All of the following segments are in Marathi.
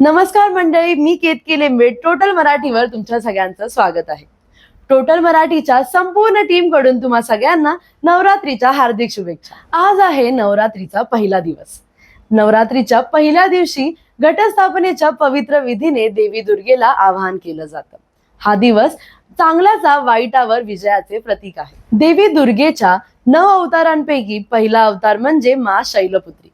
नमस्कार मंडळी मी केतकी लेंबे टोटल मराठीवर तुमच्या सगळ्यांचं स्वागत आहे. टोटल मराठीच्या संपूर्ण टीमकडून तुम्हा सगळ्यांना नवरात्रीच्या हार्दिक शुभेच्छा. आज आहे नवरात्रीचा पहिला दिवस. नवरात्रीच्या पहिल्या दिवशी घटस्थापनेच्या पवित्र विधीने देवी दुर्गेला आवाहन केलं जातं. हा दिवस चांगल्याचा वाईटावर विजयाचे प्रतीक आहे. देवी दुर्गेच्या नव अवतारांपैकी पहिला अवतार म्हणजे मा शैलपुत्री.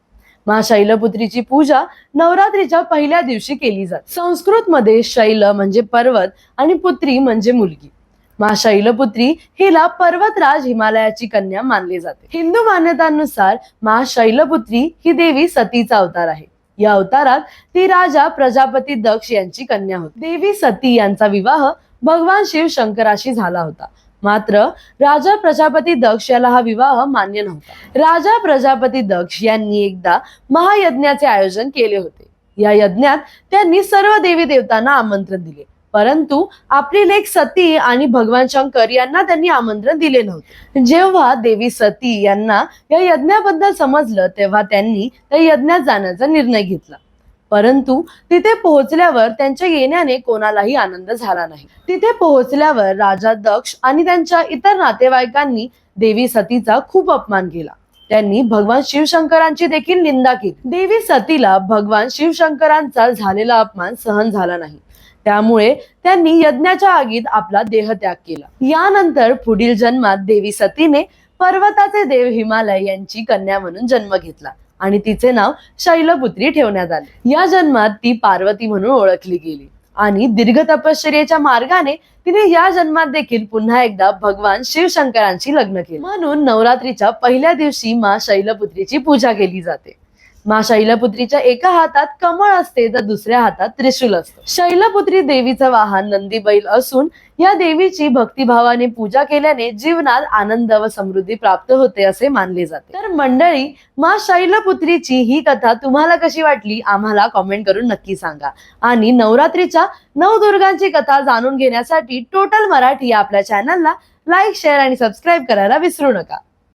मा शैलपुत्रीची पूजा नवरात्रीच्या पहिल्या दिवशी केली जाते. संस्कृत मध्ये शैल म्हणजे पर्वत आणि पुत्री म्हणजे मुलगी. मा शैलपुत्री हिला पर्वतराज हिमालयाची कन्या मानली जाते. हिंदू मान्यतांनुसार मा शैलपुत्री ही देवी सतीचा अवतार आहे. या अवतारात ती राजा प्रजापती दक्ष यांची कन्या होती. देवी सती यांचा विवाह भगवान शिव शंकराशी झाला होता. मात्र राजा प्रजापती दक्ष याला हा विवाह मान्य नव्हता. राजा प्रजापती दक्ष यांनी एकदा महायज्ञाचे आयोजन केले होते. या यज्ञात त्यांनी सर्व देवी देवतांना आमंत्रण दिले. परंतु आपली लेख सती आणि भगवान शंकर यांना त्यांनी आमंत्रण दिले नव्हते. जेव्हा देवी सती यांना या यज्ञाबद्दल समजलं तेव्हा त्यांनी त्या यज्ञात जाण्याचा निर्णय घेतला. परंतु तिथे पोहोचल्यावर त्यांच्या येण्याने कोणालाही आनंद झाला नाही. तिथे पोहोचल्यावर राजा दक्ष आणि त्यांच्या इतर नातेवाईकांनी देवी सतीचा खूप अपमान केला. त्यांनी भगवान शिवशंकरांची देखील निंदा केली. देवी सतीला भगवान शिवशंकरांचा झालेला अपमान सहन झाला नाही. त्यामुळे त्यांनी यज्ञाच्या आगीत आपला देहत्याग केला. यानंतर पुढील जन्मात देवी सतीने पर्वताचे देव हिमालय यांची कन्या म्हणून जन्म घेतला. आणि तिचे नाव शैलपुत्री ठेवण्यात आले. या जन्मात ती पार्वती म्हणून ओळखली गेली. आणि दीर्घ तपश्चर्याच्या मार्गाने तिने या जन्मात देखील पुन्हा एकदा भगवान शिवशंकरांशी लग्न केले. म्हणून नवरात्रीच्या पहिल्या दिवशी मा शैलपुत्रीची पूजा केली जाते. मा शैलपुत्रीच्या एका हातात कमळ असते तर दुसऱ्या हातात त्रिशूल असतो. शैलपुत्री देवीचं वाहन नंदी बैल असून या देवीची भक्तिभावाने पूजा केल्याने जीवनात आनंद व समृद्धी प्राप्त होते असे मानले जाते. तर मंडळी मा शैलपुत्रीची ही कथा तुम्हाला कशी वाटली आम्हाला कॉमेंट करून नक्की सांगा. आणि नवरात्रीच्या नवदुर्गांची कथा जाणून घेण्यासाठी टोटल मराठी आपल्या चॅनलला लाईक शेअर आणि सबस्क्राईब करायला विसरू नका.